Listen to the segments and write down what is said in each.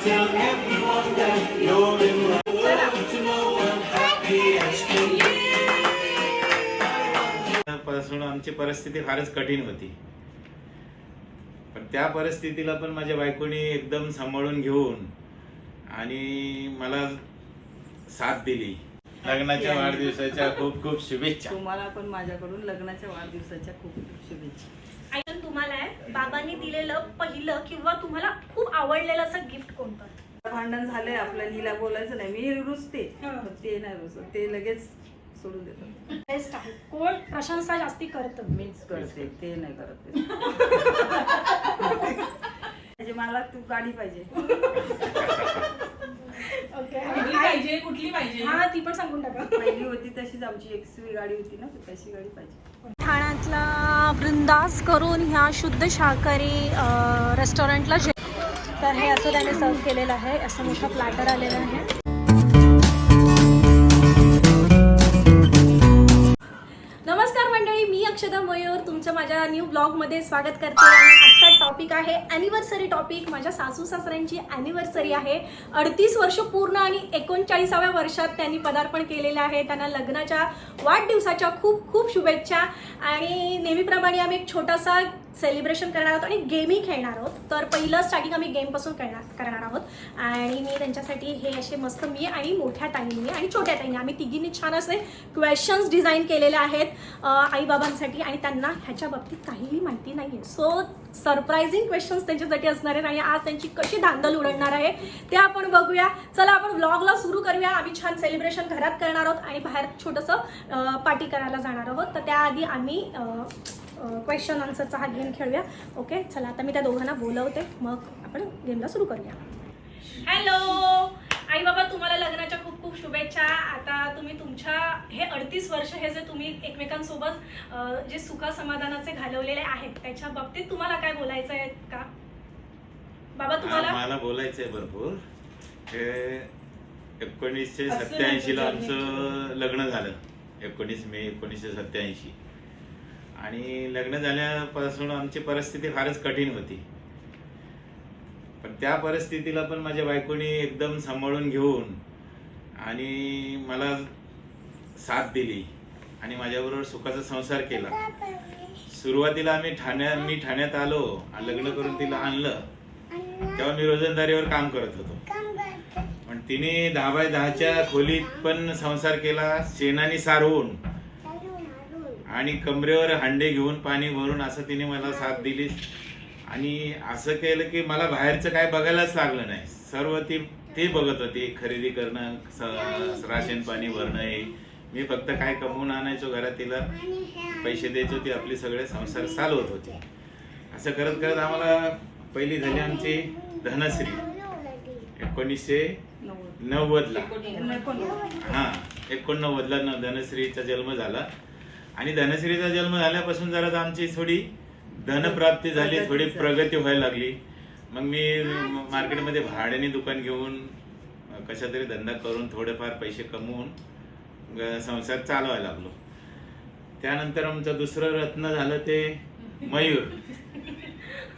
tell everyone that you're in love. To know I'm happy as can be. पासून आमची परिस्थिती फारच कठीण होती पण त्या परिस्थितीला पण माझ्या बायकोनी एकदम सांभाळून घेऊन आणि मला साथ दिली लग्नाच्या वाढदिवसाच्या खूप खूप शुभेच्छा तुम्हाला पण माझ्याकडून लग्नाच्या वाढदिवसाच्या खूप खूप शुभेच्छा ऐकून तुम्हाला आहे. बाबांनी दिलेलं पहिलं किंवा तुम्हाला खूप आवडलेलं असं गिफ्ट कोणतं? भांडण झालंय आपल्या हिला बोलायचं नाही. मी रुसते. हा. पण ते नाही रुसत. ते लगेच सोडून देतात. बेस्ट आहे. कोण प्रशंसा जास्ती करतं? मीच. करते. ते नाही करत. ते. म्हणजे मला तू गाडी पाहिजे. ओके कुठली पाहिजे? कुठली पाहिजे? हा ती पण सांगून टाका. पहिली होती तशीच आमची. एक्सवी गाडी होती ना तर तशी गाडी पाहिजे. ठाण्यातला वृंदास करून ह्या शुद्ध शाकाहारी रेस्टॉरंटला जे तर हे असं त्याने सर्व केलेलं आहे. असं मोठा प्लॅटर आलेला आहे. नमस्कार मंडळी मी अक्षदा मयूर. तुमचं माझ्या न्यू ब्लॉगमध्ये स्वागत करते. आणि टॉपिक आहे. ॲनिव्हर्सरी टॉपिक माझ्या सासू सासऱ्यांची ॲनिव्हर्सरी आहे. अडतीस वर्ष पूर्ण आणि एकोणचाळीसाव्या वर्षात त्यांनी पदार्पण केलेलं आहे. त्यांना लग्नाच्या वाढदिवसाच्या खूप खूप शुभेच्छा. आणि नेहमीप्रमाणे आम्ही एक छोटासा सेलिब्रेशन करणार आहोत आणि गेमही खेळणार आहोत. तर पहिलं स्टार्टिंग आम्ही गेमपासून करणार करणार आहोत. आणि मी त्यांच्यासाठी हे असे मस्त मी आणि मोठ्या ताईंनी आणि छोट्या ताईंनी आम्ही तिघींनी छान असे क्वेश्चन्स डिझाईन केलेले आहेत आईबाबांसाठी आणि त्यांना ह्याच्या बाबतीत काहीही माहिती नाही आहे सो सरप्रायझिंग क्वेश्चन्स त्यांच्यासाठी असणार आहेत आणि आज त्यांची कशी धांदल उडणार आहे ते आपण बघूया. चला आपण व्लॉगला सुरू करूया. आम्ही छान सेलिब्रेशन घरात करणार आहोत आणि बाहेर छोटंसं पार्टी करायला जाणार आहोत. तर त्याआधी आम्ही क्वेश्चन आन्सरचा हा गेम खेळूया. ओके चला आता मी त्या दोघांना बोलवते. मग आपण गेमला सुरू करूया. हॅलो आई बाबा तुम्हाला लग्नाच्या खूप खूप शुभेच्छा. आता तुम्ही तुमच्या हे अडतीस वर्ष हे जे तुम्ही एकमेकांसोबत जे सुखा समाधानाचे घालवलेले आहेत त्याच्या बाबतीत तुम्हाला काय बोलायचं आहे का? बाबा तुम्हाला? मला बोलायचंय भरपूर. एकोणीसशे सत्याऐंशी ला आमचं लग्न झालं. एकोणीस मे एकोणीसशे सत्याऐंशी. आणि लग्न झाल्यापासून आमची परिस्थिती फारच कठीण होती. पण त्या परिस्थितीला पण माझ्या बायकोनी एकदम सांभाळून घेऊन आणि मला साथ दिली आणि माझ्याबरोबर सुखाचा संसार केला. सुरुवातीला आम्ही ठाण्या मी ठाण्यात आलो आणि लग्न करून तिला आणलं. तेव्हा मी रोजंदारीवर काम करत होतो. पण तिने दहा बाय दहाच्या खोलीत पण संसार केला शेणाने सारवून. आणि कमरेवर हांडे घेऊन पाणी भरून असं तिने मला साथ दिली. आणि असं केलं की मला बाहेरचं काय बघायलाच लागलं नाही. सर्व ती ते बघत होती खरेदी करणं राशन पाणी भरणं हे. मी फक्त काय कमवून आणायचो घरात तिला पैसे द्यायचो ती आपली सगळे संसार चालवत होती. असं करत करत आम्हाला पहिली झाली आमची धनश्री. एकोणीसशे नव्वद नव्वदला. हा एकोणनव्वदला धनश्रीचा जन्म झाला. आणि धनश्रीचा जन्म झाल्यापासून जरा आमची थोडी धनप्राप्ती झाली थोडी प्रगती व्हायला लागली. मग मी मार्केटमध्ये भाड्याने दुकान घेऊन कशा तरी धंदा करून थोडेफार पैसे कमवून संसार चालवायला लागलो. त्यानंतर आमचं दुसरं रत्न झालं ते मयूर.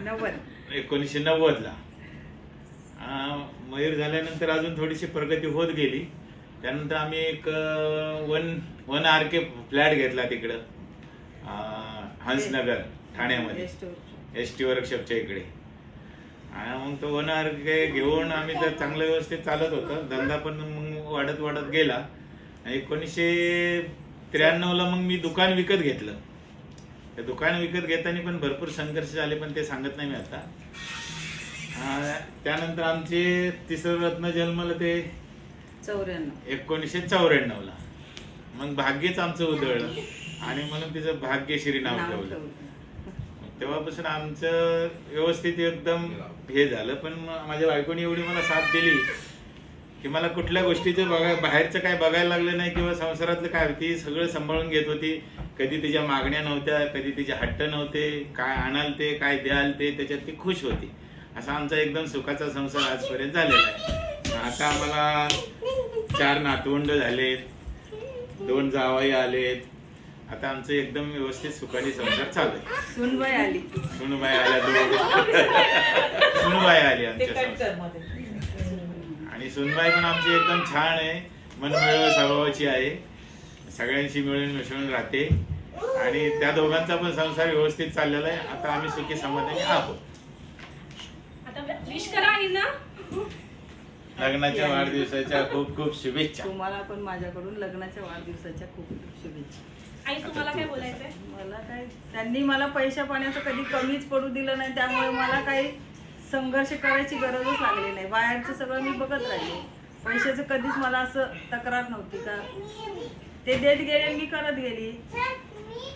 नव्वद. एकोणीसशे नव्वदला. मयूर झाल्यानंतर अजून थोडीशी प्रगती होत गेली. त्यानंतर आम्ही एक one one R K flat घेतला तिकडं. हंसनगर ठाण्यामध्ये. एस टी वर्कशॉपच्या इकडे. आणि मग तो वन आर के घेऊन आम्ही तर चांगलं व्यवस्थित चालत होतं. धंदा पण मग वाढत वाढत गेला. आणि एकोणीसशे त्र्याण्णवला मग मी दुकान विकत घेतलं. ते दुकान विकत घेताना पण भरपूर संघर्ष झाले पण ते सांगत नाही मी आता. त्यानंतर आमचे तिसरं रत्न जन्मलं ते चौऱ्याण्णव. एकोणीसशे चौऱ्याण्णवला मग भाग्यच आमचं उधळलं. आणि म्हणून तिचं भाग्यश्री नाव नाव ठेवलं. तेव्हापासून आमचं व्यवस्थित एकदम हे झालं. पण माझ्या बायकोनी एवढी मला साथ दिली की मला कुठल्या गोष्टीचं बघाय बाहेरचं काय बघायला लागलं नाही किंवा संसारातलं काय ती सगळं सांभाळून घेत होती. कधी तिच्या मागण्या नव्हत्या कधी तिचे हट्ट नव्हते. काय आणाल ते काय द्याल ते त्याच्यात ती खुश होती. असा आमचा एकदम सुखाचा संसार आजपर्यंत झालेला आहे. आता आम्हाला चार नातवंड झालेत. दोन जावई आलेत. आता आमचं एकदम व्यवस्थित सुखाने संसार चालू आहे. सुनबाई आली. सुनबाई आल्या दोन सुनबाई आली आमच्या संसारात. आणि सुनबाई पण आमची एकदम छान आहे. मनमिळव स्वभावाची आहे. सगळ्यांशी मिळून मिसळून राहते. आणि त्या दोघांचा पण संसार व्यवस्थित चाललेला आहे. आता आम्ही सुखी समाधानी आहोत. आता विश करा आईना. लग्नाच्या वाढदिवसाच्या खूप खूप शुभेच्छा. तुम्हाला पण माझ्याकडून लग्नाच्या वाढदिवसाच्या खूप खूप शुभेच्छा. आई तुम्हाला काय बोलायचंय? मला काय त्यांनी मला पैशा पाण्याचं कधी कमीच पडू दिलं नाही त्यामुळे मला काही संघर्ष करायची गरजच लागली नाही. बाहेरचं सगळं मी बघत राहिले. पैशाचं कधीच मला असं तक्रार नव्हती का? ते देत गेले मी करत गेली.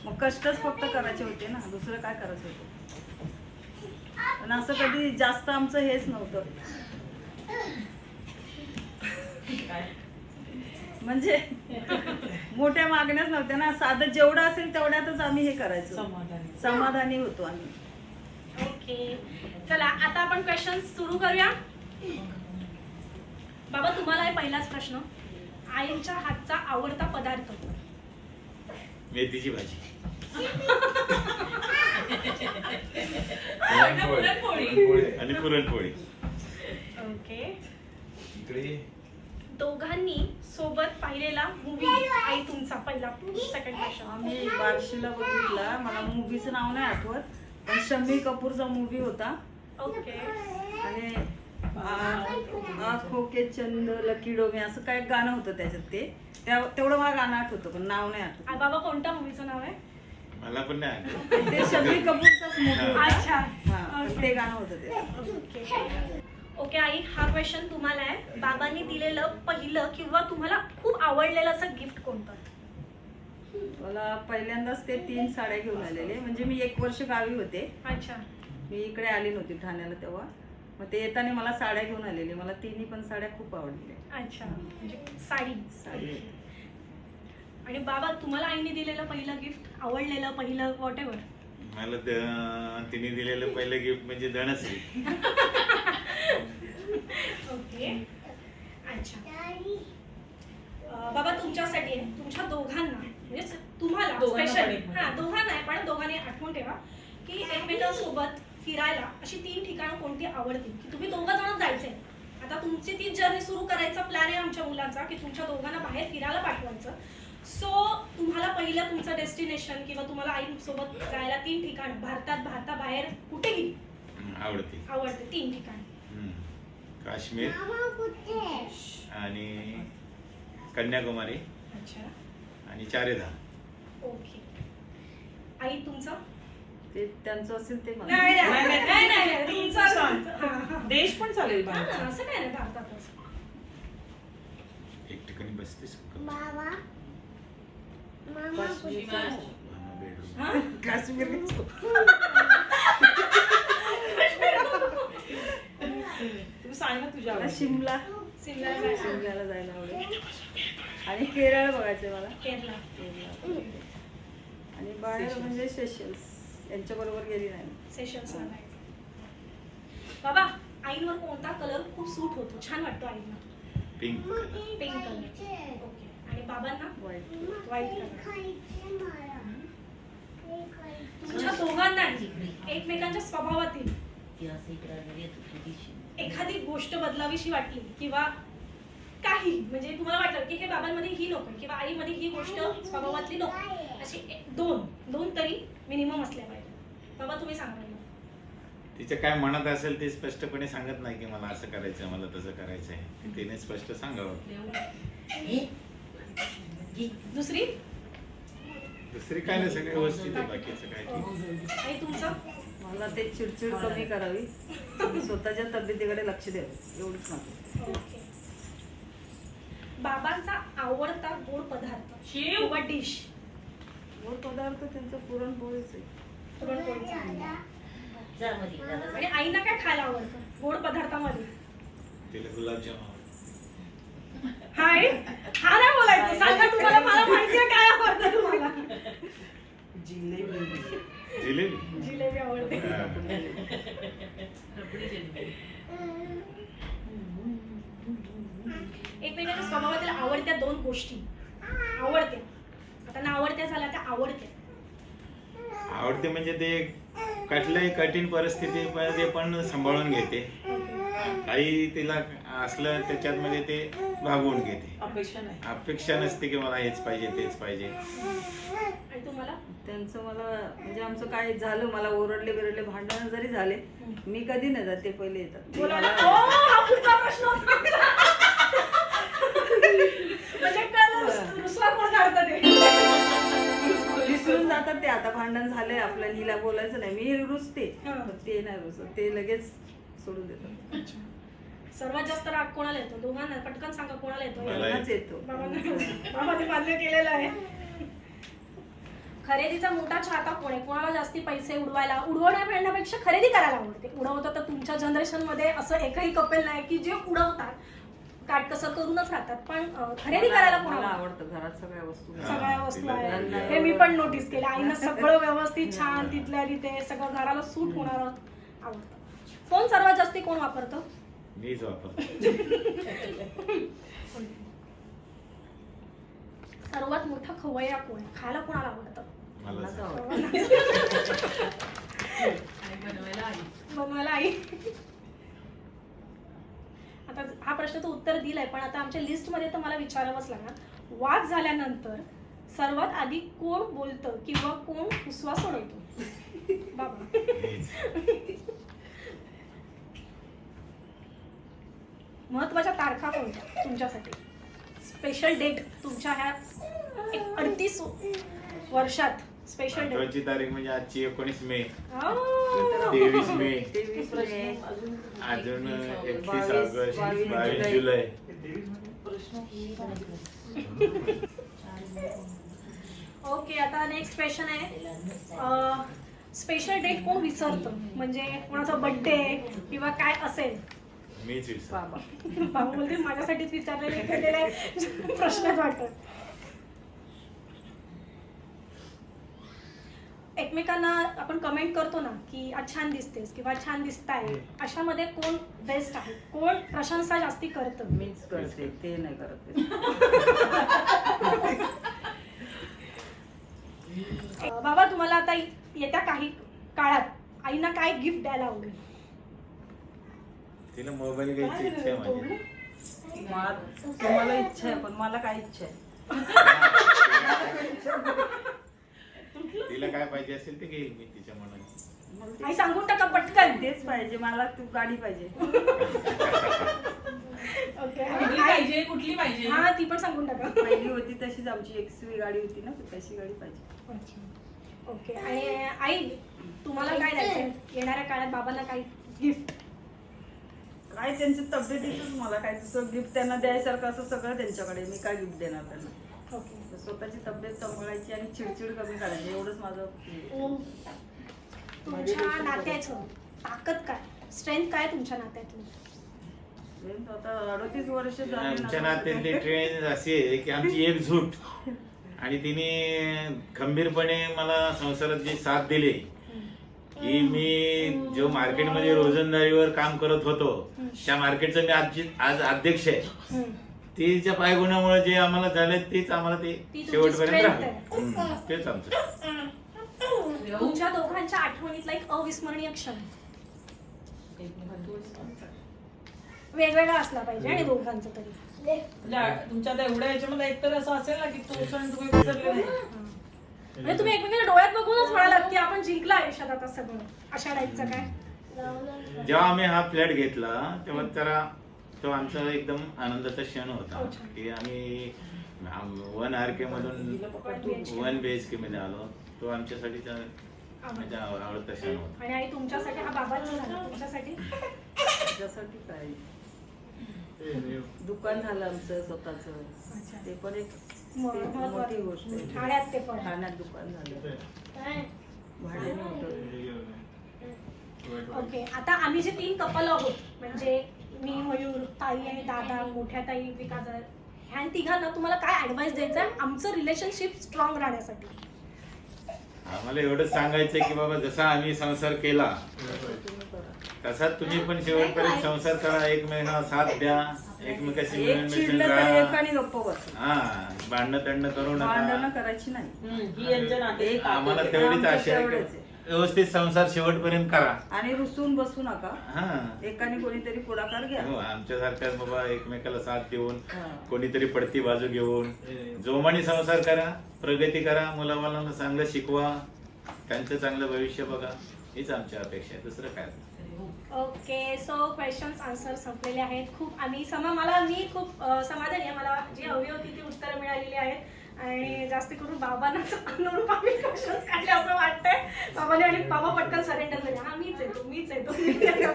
मग कष्टच फक्त करायचे होते ना दुसरं काय करायचं होतं? पण असं कधी जास्त आमचं हेच नव्हतं. म्हणजे मोठ्या मागण्याच नव्हत्या ना. साधं जेवढं असेल तेवढ्यातच आम्ही हे करायचो. समाधानी. होतो आम्ही. ओके. चला आता आपण क्वेश्चन सुरू करूया. बाबा तुम्हाला आहे पहिलाच प्रश्न. आईच्या हातचा आवडता पदार्थ. मेथीची भाजी. आणि पुरणपोळी. ओके. इकडे. दोघांनी सोबत पाहिलेला मूवी आई तुमचा पहिला सेकंड क्वेश्चन आम्ही बार्शीला बघितला. मला मूवीचं नाव नाही आठवत पण शम्मी कपूरचा मूवी होता. ओके आणि आ- आंखों के चंद लकीडो में असं काय गाणं होतं त्याच्यात ते. त्या- तेवढं मला गाणं आठवतं पण नाव नाही आठवत. आ, बाबा कोणत्या मूवीचं नाव आहे? मला पण नाही आठवत. ते शम्मी कपूरचाच मूवी अच्छा. हा पण ते गाणं होतं ते. ओके ओके आई हा क्वेश्चन तुम्हाला आहे. बाबांनी दिलेलं पहिलं किंवा तुम्हाला खूप आवडलेलं असं गिफ्ट कोणतं? मला पहिल्यांदाच ते तीन साड्या घेऊन आलेले. म्हणजे मी एक वर्ष गावी होते. अच्छा. मी इकडे आली नव्हती ठाण्याला तेव्हा. मग ते येताना मला साड्या घेऊन आलेले. मला तिन्ही पण साड्या खूप आवडल्या अच्छा. म्हणजे साडी. साडी. आणि बाबा तुम्हाला आईने दिलेलं पहिलं गिफ्ट आवडलेलं पहिलं वॉट एव्हर मला द- तिने दिलेलं पहिलं गिफ्ट म्हणजे धनश्री. ओके. अच्छा. बाबा तुमच्यासाठी आहे. तुमच्या दोघांना म्हणजे तुम्हाला स्पेशल हा दोघांना आहे पण दोघांनी आठवण ठेवा की एकमेकांसोबत फिरायला अशी तीन ठिकाणं कोणती आवडतील? की तुम्ही दोघं जण जायचे आता तुमची ती जर्नी सुरू करायचा प्लॅन आहे आमच्या मुलांचा की तुमच्या दोघांना बाहेर फिरायला पाठवायचं. सो तुम्हाला पहिलं तुमचं डेस्टिनेशन किंवा तुम्हाला आईसोबत जायला तीन ठिकाण भारतात भारताबाहेर कुठेही आवडते आवडते तीन ठिकाण. काश्मीर आणि कन्याकुमारी अच्छा. आणि चारेधाम. ओके. आई तुमचं? ते त्यांचं असेल ते मला. नाही नाही, नाही, नाही, नाही, नाही, नाही, तीन तुमचं- सांग. हा. देश पण चालेल हा. असं काय नाही भारतातच. एक ठिकाणी बसतेस बेडरूम. हा? काश्मीर. तू सांग ना तुझ्या मला. शिमला. सिमला जायचं. शिमल्याला जायला आवडेल. आणि केरळ बघायचं मला. केरला केरळ. आणि बाहेर म्हणजे सेशल्स यांच्या बरोबर गेली नाही. जायचं बाबा आईंवर कोणता कलर खूप सूट होतो? छान वाटतो आईंना. पिंक पिंक कलर ओके आणि बाबांना? वाईट व्हाईट कलर तुमच्या दोघांनाही एकमेकांच्या स्वभावातील. एखादी गोष्ट बदलावीशी वाटली किंवा काही म्हणजे तुम्हाला वाटलं की हे बाबांमध्ये ही नको किंवा आईमध्ये ही गोष्ट स्वभावातली नको अशी दोन दोन तरी मिनिमम असल्या पाहिजे. बाबा तुम्ही सांगा. तिच्या काय मनात असेल ते स्पष्टपणे सांगत नाही की मला असं करायचं मला तसं करायचं आहे तिने स्पष्ट सांगावं. दुसरी? दुसरी काय नाही सगळं व्यवस्थित आहे बाकीचं काय ठीक. आणि तुमचं? मला ते चिडचिड कमी करावी. आणि स्वतःच्या तब्येतीकडे लक्ष द्यावं एवढंच माझं ओके. बाबांचा आवडता गोड पदार्थ. शिव. किंवा डिश. गोड पदार्थ त्यांचं पुरणपोळीच आहे. पुरणपोळीचा आणि आईना काय खायला आवडतं? गोड पदार्थामध्ये. तिला गुलाबजाम. हाय. हा नाही बोलायचं. सांगा तुम्हाला मला माहिती आहे काय आवडतं तुम्हाला. जिलेबी. जिलेबी जिलेबी. आवडते हा. एकमेकांच्या स्वभावातील आवडत्या दोन गोष्टी. आवडत्या. आता ना आवडत्या झाल्या त्या आवडत्या. आवडते म्हणजे ते कुठल्याही कठीण परिस्थितीमध्ये पण सांभाळून घेते. काही तिला असलं त्याच्यात म्हणजे ते भागवून घेते. अपेक्षा नाही. अपेक्षा नसते की मला हेच पाहिजे तेच पाहिजे. आणि तुम्हाला? त्यांचं मला म्हणजे आमचं काय झालं मला ओरडले बिरडले भांडण जरी झाले मी कधी नाही जात ते पहिले येतात. ते बोला ना. मला- ओ, हा पुढचा प्रश्न होता. म्हणजे कोण काढतं ते? विसरून जातात ते. आता भांडण झालंय आपल्या हिला बोलायचं नाही. मी रुसते. हा. पण ते नाही रुसत. ते लगेच सोडून देतात. सर्वात जास्त राग कोणाला येतो? दोघांना. पटकन सांगा कोणाला येतो? मला मलाच येतो. बाबांना. बाबांनी मान्य केलेलं आहे. खरेदीचा मोठा चाहता कोण आहे? कोणाला जास्ती पैसे उडवायला उडवण्या मिळण्यापेक्षा खरेदी करायला आवडते. उडवतं तर तुमच्या जनरेशनमध्ये असं एकही कपेल नाही की जे उडवतात काटकसर करूनच राहतात. पण अं, खरेदी करायला मला कोणाला आवडतं घरात सगळ्या वस्तू. सगळ्या वस्तू आहेत. हे मी पण नोटीस केलं. आईनं सगळं व्यवस्थित छान तिथल्या तिथे सगळं घराला सूट होणार आवडतं. फोन सर्वात जास्ती कोण वापरतं? मीच वापरतो सर्वात मोठा खवय्या कोण? खायला कोणाला आवडतं? बनवायला आई. आता हा प्रश्नाचं उत्तर दिलंय पण आता आमच्या लिस्टमध्ये तर मला विचारावंच लागणार. वाद झाल्यानंतर सर्वात आधी कोण बोलतं किंवा कोण हुसवा सोडवतो? बाबा. महत्त्वाच्या तारखा कोणत्या तुमच्यासाठी? स्पेशल डेट तुमच्या ह्या एक अडतीस वर्षात स्पेशल डेट महत्वाची तारीख म्हणजे आजची एकोणीस मे. अजून तेवीस मे. तेवीस मे. अजून एकतीस ऑगस्ट बावीस. जुलै. ओके आता नेक्स्ट क्वेश्चन आहे. स्पेशल डेट कोण विसरतं? म्हणजे कोणाचा बर्थडे किंवा काय असेल? मीच विसर बाबा बाबा बोलते माझ्यासाठीच विचारलेले केलेले प्रश्नच वाटत. एकमेकांना आपण कमेंट करतो ना की आज छान दिसतेस किंवा छान दिसताय अशामध्ये कोण बेस्ट आहे? कोण प्रशंसा जास्ती करतं? मीच करते ते नाही करत ते. अं, बाबा तुम्हाला आता येत्या काही काळात आईना काय गिफ्ट द्यायला आवडेल? तिला मोबाईल घ्यायची इच्छा आहे माझी. मला तुम्हाला इच्छा आहे पण मला काय इच्छा आहे? तिला काय पाहिजे असेल ते घेईल मी तिच्या मनात. ते- आई सांगून टाका पटकन. तेच पाहिजे मला तू गाडी पाहिजे. ओके कुठली पाहिजे कुठली पाहिजे? हा ती पण सांगून टाका. पहिली होती तशीच आमची एक्सवी गाडी होती ना तशी गाडी पाहिजे. ओके आणि आई तुम्हाला काय द्यायचं येणाऱ्या काळात बाबांना काही गिफ्ट काय त्यांच्या तब्येतीतच मला काय तसं गिफ्ट त्यांना द्यायसारखं असं सगळं त्यांच्याकडे मी काय गिफ्ट देणार त्यांना? ओके. तर स्वतःची तब्येत सांभाळायची आणि चिडचिड कमी करायची एवढंच माझं तुमच्या नात्याचं ताकद काय? स्ट्रेंथ काय तुमच्या नात्यातली प्रेम तर आता अडतीस वर्ष झाली आमच्या. नात्यातली ट्रेन अशी आहे की आमची एक झूट आणि तिने खंबीरपणे मला संसारात जी साथ दिली की मी जो मार्केटमध्ये रोजंदारीवर काम करत होतो त्या मार्केटचा मी आज आज अध्यक्ष आहे. तिच्या पायगुणामुळे जे आम्हाला झालं तेच आम्हाला ते शेवटपर्यंत तेच आमचं. तुमच्या दोघांच्या आठवणीतला एक अविस्मरणीय क्षण. वेगवेगळा असला पाहिजे आणि दोघांचं तरी. तुमच्या एवढ्या याच्यामध्ये एकतर असं असेल ना की तो सण तुम्ही विसरले नाही. म्हणजे तुम्ही एकमेकांना डोळ्यात बघूनच म्हणालात की आपण जिंकलं आयुष्यात आता सगळं. अशा टाईपचं काय? जेव्हा आम्ही हा फ्लॅट घेतला तेव्हा त्याला तो आमचा एकदम आनंदाचा क्षण होता. अच्छा. की आम्ही वन आर के मधून वन बी एच के मध्ये आलो. तो आमच्यासाठी माझ्या आवडता क्षण होता. आणि आई तुमच्यासाठी हा बाबांचा झाला. तुमच्यासाठी? त्याच्यासाठी काय? दुकान झालं आमचं स्वतःच. ते पण एक. मोठी गोष्ट आहे. ठाण्यात ते पण. ठाण्यात दुकान झालं. काय? भाड्याने होतं. ओके आता आम्ही जे तीन कपल आहोत म्हणजे मी मयूर ताई आणि दादा मोठ्या ताई विकास ह्या तिघांना तुम्हाला काय ऍडवाइस द्यायचं आहे? आमचं रिलेशनशिप स्ट्रॉंग राहण्यासाठी. आम्हाला एवढंच सांगायचं की बाबा जसा आम्ही संसार केला तुम्ही करा तसा तुम्ही पण शेवटपर्यंत संसार करा. एकमेकांना साथ द्या. एकमेकाशी मिळून एक मिसळून चिडलं तर राहा. एकाने गप्प बस. हा. भांडणं तंड करू भांडणं नका करायची नाही. ही यांच्या नाते एक आम्हाला तेवढीच आशा आहे तेवढंच की आहे. व्यवस्थित संसार शेवटपर्यंत करा. आणि रुसून बसू नका. हा. एकाने कोणीतरी पुढाकार घ्या. हो, आमच्यासारख्या बाबा एकमेकाला साथ देऊन हा. कोणीतरी पडती बाजू घेऊन जोमाने संसार करा प्रगती करा मुलाबाळांना चांगलं शिकवा त्यांचं चांगलं भविष्य बघा. हीच आमची अपेक्षा आहे. दुसरं काय? ओके सो क्वेश्चन्स आन्सर संपलेले आहेत. खूप आणि समा मला मी खूप अ, समाधानी आहे. मला जी हवी होती ती उत्तरं मिळालेली आहेत. आणि जास्त करून बाबांनाच अनुरूप आम्ही क्वेश्चन्स काढले असं वाटतंय. बाबाने आणि बाबा पटकन सरेंडर झाले. हा मीच येतो मीच येतो मीच येतो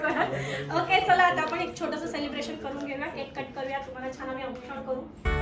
ओके चला आता आपण एक छोटंसं सेलिब्रेशन करून घेऊया. केक कट करूया. तुम्हाला छान आम्ही औक्षण करू.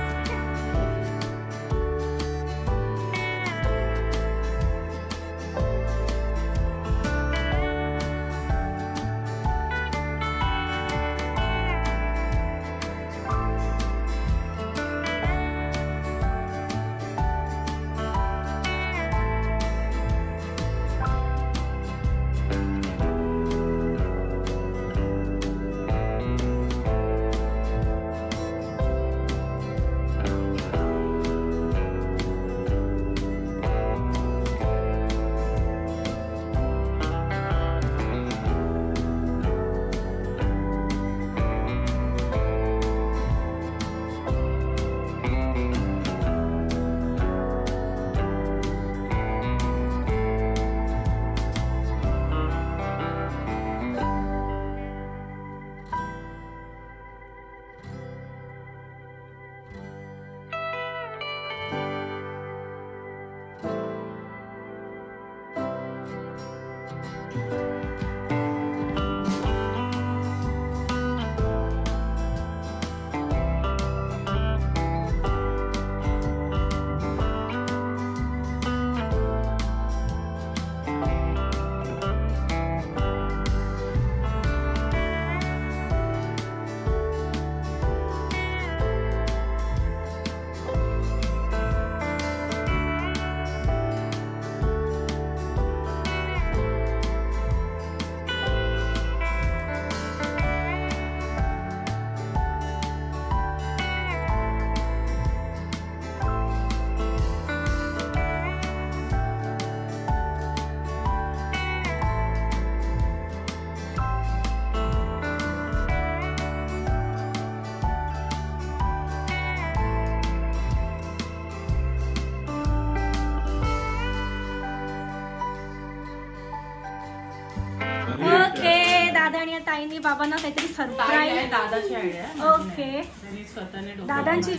आणि ताईंनी बाबांना काहीतरी सरप्राईज आहे, दादाची आयडिया ओके त्यांनी स्वतःने डोकं दादांची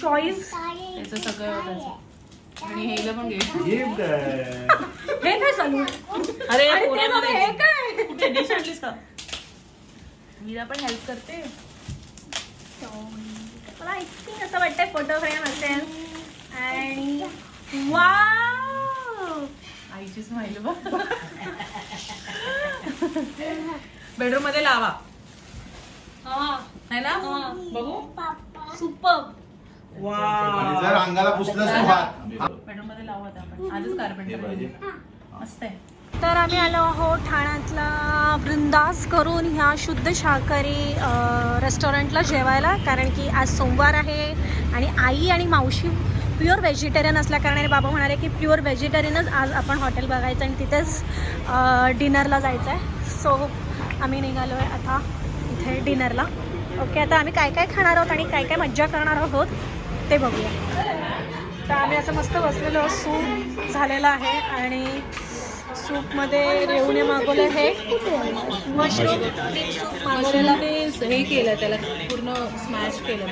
चॉईस त्याचं सगळं आणि हेला पण घे हे काय? चालू अरे पोरामध्ये हे काय? कुठे डिश आणलीस का? मीरा पण हेल्प करते. मला आय थिंक असं वाटतंय फोटो फ्रेम असेल. आणि वाव आईची स्माईल बघ. बेडरूममध्ये लावा. है. ना? बघू. सुपर. जर अंगाला पुसलंस तू हात बेडरूममध्ये लावू आता आपण. आजच कार्पेंटर मस्त आहे. तर आम्ही आलो आहोत ठाण्यातला वृंदास करून ह्या शुद्ध शाकाहारी रेस्टॉरंटला जेवायला. कारण की आज सोमवार आहे आणि आई आणि मावशी प्युअर व्हेजिटेरियन असल्या कारणाने बाबा म्हणाले की प्युअर व्हेजिटेरियनच आज आपण हॉटेल बघायचं आणि तिथेच डिनरला जायचं आहे सो आम्ही निघालो आहे आता इथे डिनरला. ओके आता आम्ही काय काय खाणार आहोत आणि काय काय मज्जा करणार आहोत ते बघूया. तर आम्ही असं मस्त बसलेलो सूप झालेलं आहे आणि सूपमध्ये रेवणे मागवले हे मशरूम मागवलेला. ते हे केलं त्याला पूर्ण स्मॅश केलं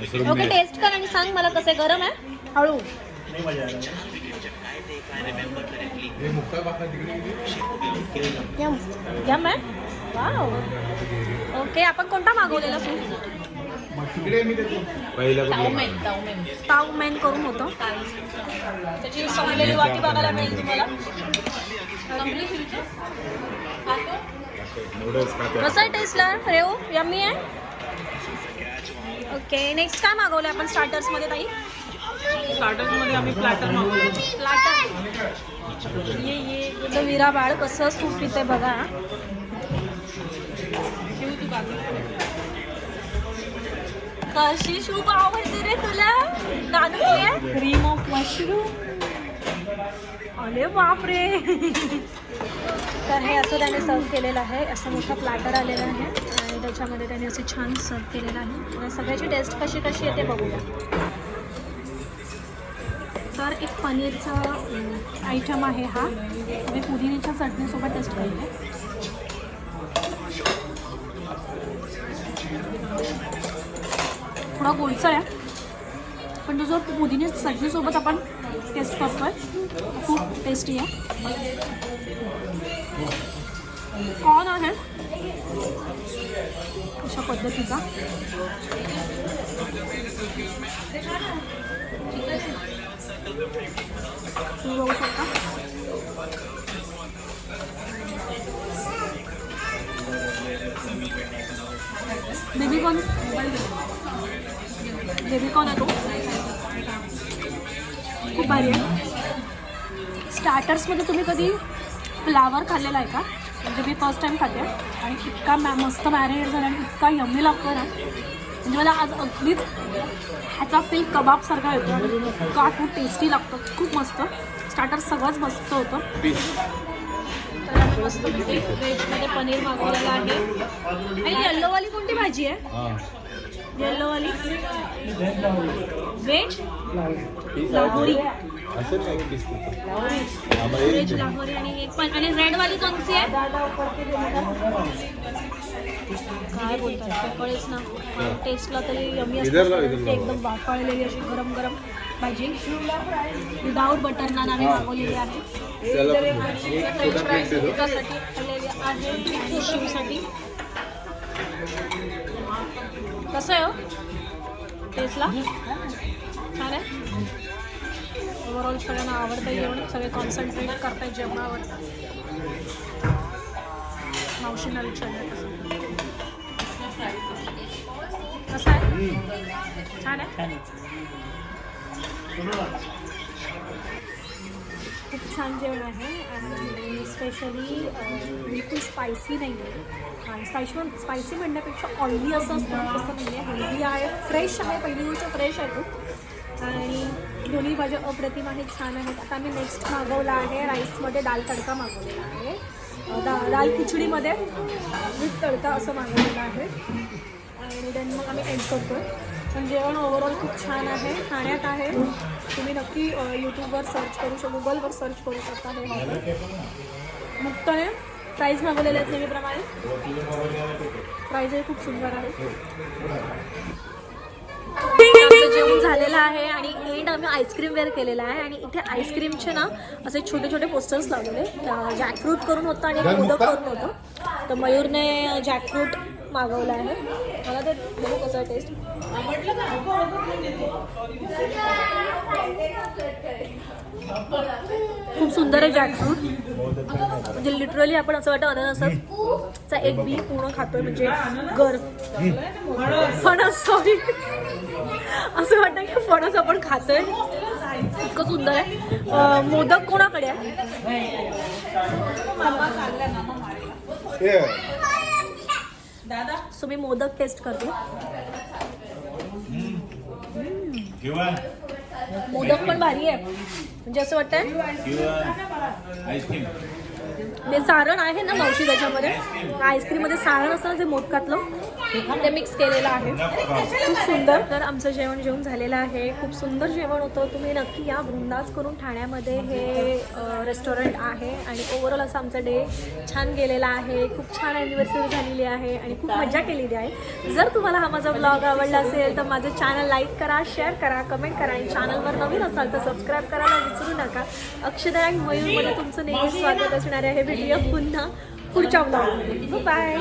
मशरूम ओके टेस्ट कर आणि सांग मला कसं आहे. गरम आहे? हळू. यम यम आहे वाव ओके आपण कोणता मागवलेला सूप मॅन करून होतो. त्याची वाटी बघायला मिळेल तुम्हाला. कसं आहे टेस्टला रेव यम्मी आहे? ओके नेक्स्ट काय मागवलं आपण स्टार्टर्समध्ये ताई? स्टार्टर्स आम्ही प्लॅटर ये ये इथं वीरा बाळ कसं सूप पिते बघा. कशी सूप आवडते रे तुला? दादू क्रीम ऑफ मशरूम अरे बापरे. तर हे असं त्याने सर्व केलेलं आहे. असं मोठा प्लॅटर आलेला आहे. आणि त्याच्यामध्ये त्याने असं छान सर्व केलेलं आहे. आणि सगळ्याची टेस्ट कशी कशी येते बघूया. तर एक पनीरचा आयटम आहे हा. मी पुदिन्याच्या चटणीसोबत टेस्ट करते थोडा गोलसर आहे. पण तो जो पुदिने चटणीसोबत आपण टेस्ट करतोय खूप टेस्टी आहे. कॉर्न आहे. अशा पद्धतीचा. तुम्ही बघू शकता. बेबीकॉर्न बेबीकॉर्न आहे तो. खूप भारी आहे. स्टार्टर्समध्ये तुम्ही कधी फ्लावर खाल्लेला आहे का? म्हणजे मी फर्स्ट टाईम खाते. आणि इतका मॅ मस्त मॅरिनेट झाला आणि इतका यम्मी लागतो ना. म्हणजे मला आज अगदीच ह्याचा फील कबाबसारखा येतो आणि इतका खूप टेस्टी लागतो खूप मस्त. स्टार्टर सगळंच मस्त होतं. तर आम्ही मस्त व्हेजमध्ये पनीर मागवलेलं आहे. आणि येल्लोवाली कोणती भाजी आहे? येल्लोवाली व्हेज लाहोरी. व्हेज लाहोरी. आणि एक पण. आणि रेडवाली कोणती आहे? काय बोलतात ते कळेच ना. टेस्टला तरी यमी असते. एकदम वाफाळलेली अशी गरम गरम भाजी. विदाऊट बटर नान आम्ही मागवलेली आहे. फ्रेंच फ्राईज एकासाठी आलेली आहे शिवसाठी. कसं आहे हो? टेस्टला छान आहे? ओव्हरऑल सगळ्यांना आवडतं जेवण. सगळे कॉन्सन्ट्रेट करतात जेवणावर मावशींना विचारलं कसं आहे छान आहे खूप छान जेवण आहे आणि स्पेशली बिलकुल स्पायसी नाही आहे आणि स्पायशी स्पायसी म्हणण्यापेक्षा ऑइली असं असतं तसं नाही आहे हेल्दी आहे फ्रेश आहे पहिली गोष्ट फ्रेश आहे तू. आणि दोन्ही भाज्या अप्रतिम आहेत छान आहेत. आता आम्ही नेक्स्ट मागवला आहे राईसमध्ये दाल तडका मागवलेला आहे. दा दाल खिचडीमध्ये विथ तडका असं मागवलेलं आहे. आणि देन मग आम्ही एंड करतो पण जेवण ओव्हरऑल खूप छान आहे. खाण्यात आहे. तुम्ही नक्की यूट्यूबवर सर्च करू शकता गुगलवर सर्च करू शकता हे हॉटेल मुक्तने प्राईज मागवलेले आहेत नेहमीप्रमाणे. प्राईजही खूप सुंदर आहे. झालेलं आहे आणि एंड आम्ही आईस्क्रीम वेअर केलेला आहे आणि इथे आईस्क्रीमचे ना असे छोटे छोटे पोस्टर्स लावलेले. जॅकफ्रूट करून होतं आणि मोदक करून होतं. तर मयूरने जॅकफ्रूट मागवलं आहे. मला ते बघू कसं आहे टेस्ट खूप सुंदर आहे जॅकफ्रूट म्हणजे लिटरली आपण असं वाटतं अननस चा एक बी पूर्ण खातोय म्हणजे गर फणस सॉरी असं वाटतं की फणस आपण खातोय. इतकं सुंदर आहे. मोदक कोणाकडे आहे? सो मी मोदक टेस्ट करते. मोदक पण भारी आहे. म्हणजे असं वाटतंय? आईस्क्रीम ते सारण आहे ना मावशी त्याच्यामध्ये? आईस्क्रीममध्ये सारण असतं ना ते मोदकातलं? ते मिक्स केलेलं आहे. खूप सुंदर. तर आमचं जेवण जेवण झालेलं आहे. खूप सुंदर जेवण होतं. तुम्ही नक्की या वृंदाज करून ठाण्यामध्ये हे रेस्टॉरंट आहे. आणि ओव्हरऑल असं आमचा डे छान गेलेला आहे. खूप छान ॲनिव्हर्सरी झालेली आहे. आणि खूप मजा केलेली आहे. जर तुम्हाला हा माझा ब्लॉग आवडला असेल तर माझं चॅनल लाईक करा शेअर करा कमेंट करा. आणि चॅनलवर नवीन असाल तर सबस्क्राईब करायला विसरू नका. अक्षदा अँड मयूरमध्ये तुमचं नेहमी स्वागत असणार आहे. व्हिडिओ पुन्हा पुढच्या ब्लॉगमध्ये बाय